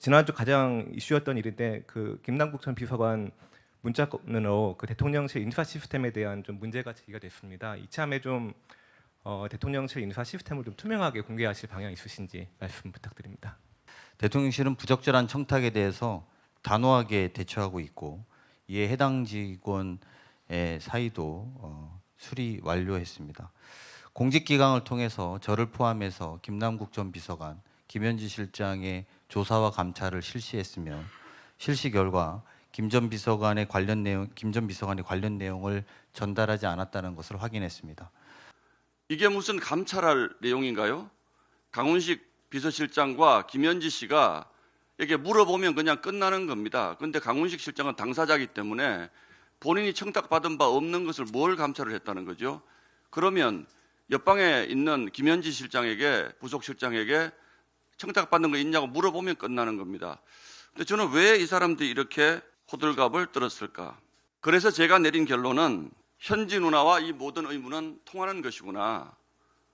지난주 가장 이슈였던 일인데 그 김남국 전 비서관 문자 건으로 그 대통령실 인사 시스템에 대한 좀 문제가 제기가 됐습니다. 이참에 좀 어, 대통령실 인사 시스템을 좀 투명하게 공개하실 방향 있으신지 말씀 부탁드립니다. 대통령실은 부적절한 청탁에 대해서 단호하게 대처하고 있고 이에 해당 직원의 사이도 어, 수리 완료했습니다. 공직기강을 통해서 저를 포함해서 김남국 전 비서관, 김현지 실장의 조사와 감찰을 실시했으며 실시 결과 김전 비서관의 관련 내용, 김전 비서관의 관련 내용을 전달하지 않았다는 것을 확인했습니다. 이게 무슨 감찰할 내용인가요? 강훈식 비서실장과 김현지 씨가 이게 물어보면 그냥 끝나는 겁니다. 근데 강훈식 실장은 당사자이기 때문에 본인이 청탁받은 바 없는 것을 뭘 감찰을 했다는 거죠? 그러면 옆방에 있는 김현지 실장에게 부속 실장에게 청탁받는 거 있냐고 물어보면 끝나는 겁니다. 근데 저는 왜 이 사람들이 이렇게 호들갑을 떨었을까? 그래서 제가 내린 결론은 현지 누나와 이 모든 의무는 통하는 것이구나.